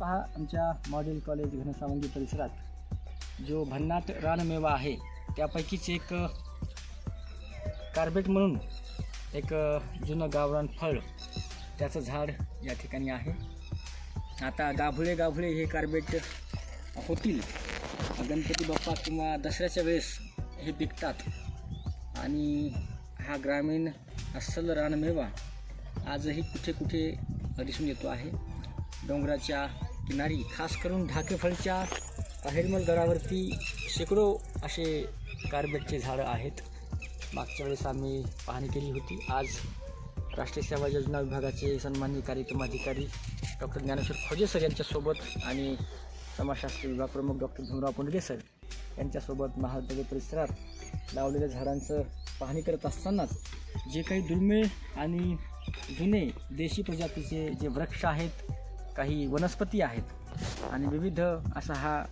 पहा आमच्या model college Ghansawangi परिसरात जो भन्नाट रानमेवा आहे त्यापैकीच एक कार्बेट म्हणून एक जुनं गावरान फळ त्याचं झाड या ठिकाणी आहे. आता गाभुळे गाभुळे हे कार्बेट होतील. गणपती बाप्पा किंवा दसऱ्याच्या वेळेस हे पिकतात. आणि हा ग्रामीण अस्सल रानमेवा आजही कुठे कुठे दिसून येतो आहे. डोंगराच्या किनारी खास करून ढाकेफळच्या हेडमल गडावरती शेकडो असे कार्बेटचे झाडं आहेत. मागच्या वेळेस आम्ही पाहणी केली होती. आज राष्ट्रीय सेवा योजना विभागाचे सन्माननीय कार्यक्रम अधिकारी डॉक्टर ज्ञानेश्वर खोजे सर यांच्यासोबत आणि समाजशास्त्र विभाग प्रमुख डॉक्टर भीमराव पुंडगे सर यांच्यासोबत महाविद्यालय परिसरात लावलेल्या झाडांचं पाहणी करत असतानाच जे काही दुर्मिळ आणि जुने देशी प्रजातीचे जे वृक्ष आहेत काही वनस्पती आहेत आणि विविध असा हा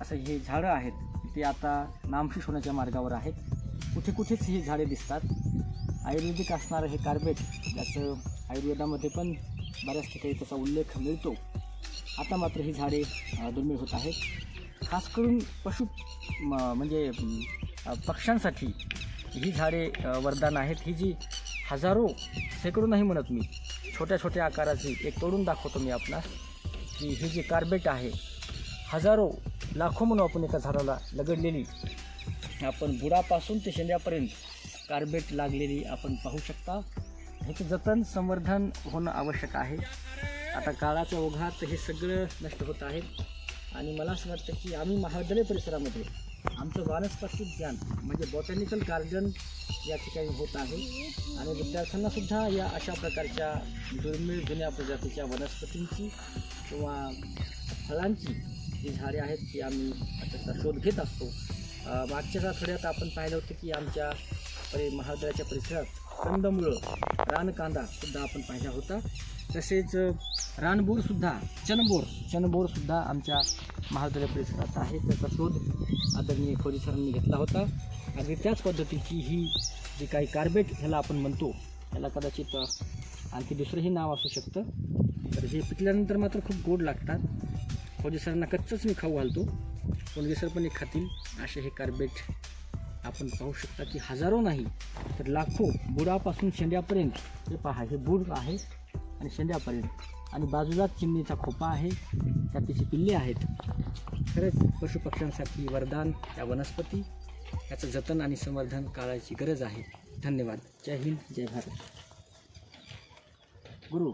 असं हे झाडं आहेत ते आता नामशेष होण्याच्या मार्गावर आहेत. कुठे कुठेच ही झाडे दिसतात. आयुर्वेदिक असणारं हे कार्बेट ज्याचं आयुर्वेदामध्ये पण बऱ्याच ठिकाणी त्याचा उल्लेख मिळतो. आता मात्र ही झाडे दुर्मिळ होत आहेत. खास करून पशु म- म्हणजे पक्ष्यांसाठी ही झाडे वरदान आहेत. ही जी हजारो शेकडो नाही म्हणत मी. छोट्या छोट्या आकाराची एक तोडून दाखवतो मी आपणास की ही जी कार्बेट आहे हजारो लाखो म्हणून आपण एका झाडाला लगडलेली आपण बुडापासून ते शेंड्यापर्यंत कार्बेट लागलेली आपण पाहू शकता. ह्याचं जतन संवर्धन होणं आवश्यक आहे. आता काळाच्या ओघात हे सगळं नष्ट होत आहे. आणि मला असं वाटतं की आम्ही महाविद्यालय परिसरामध्ये आमचं वानस्पतिक ज्ञान म्हणजे बॉटॅनिकल गार्डन या ठिकाणी होत आहे. आणि विद्यार्थ्यांनासुद्धा या अशा प्रकारच्या दुर्मिळ जुन्या प्रजातीच्या वनस्पतींची किंवा फळांची जी झाडे आहेत ती आम्ही त्याचा शोध घेत असतो. अ, मागच्याच आठवड्यात आपण पाहिलं होतं की आमच्या परि महाद्राच्या परिसरात कंदमुळं रानकांदा सुद्धा आपण पाहिला होता. तसेच रानबोरसुद्धा चनबोर चनबोरसुद्धा आमच्या महाविद्यालय परिसरात आहे. त्याचा शोध आदरणीय खोजी सरांनी घेतला होता. आणि त्याच पद्धतीची ही जी काही कार्बेट ह्याला आपण म्हणतो त्याला कदाचित आणखी दुसरंही नाव असू शकतं. तर हे पिकल्यानंतर मात्र खूप गोड लागतात. खोजी सरांना कच्चंच मी खाऊ घालतो. कोणगे सर पण एक खातील असे हे कार्बेट आपण पाहू शकता की हजारो नाही तर लाखो बुडापासून शेंड्यापर्यंत हे पहा हे बुड आहे आणि शेंड्यापर्यंत. आणि बाजूला चिमणीचा खोपा आहे त्या तिची पिल्ले आहेत. खरंच पशुपक्ष्यांसाठी वरदान या वनस्पती. याचं जतन आणि संवर्धन काळाची गरज आहे. धन्यवाद. जय हिंद जय भारत. गुरु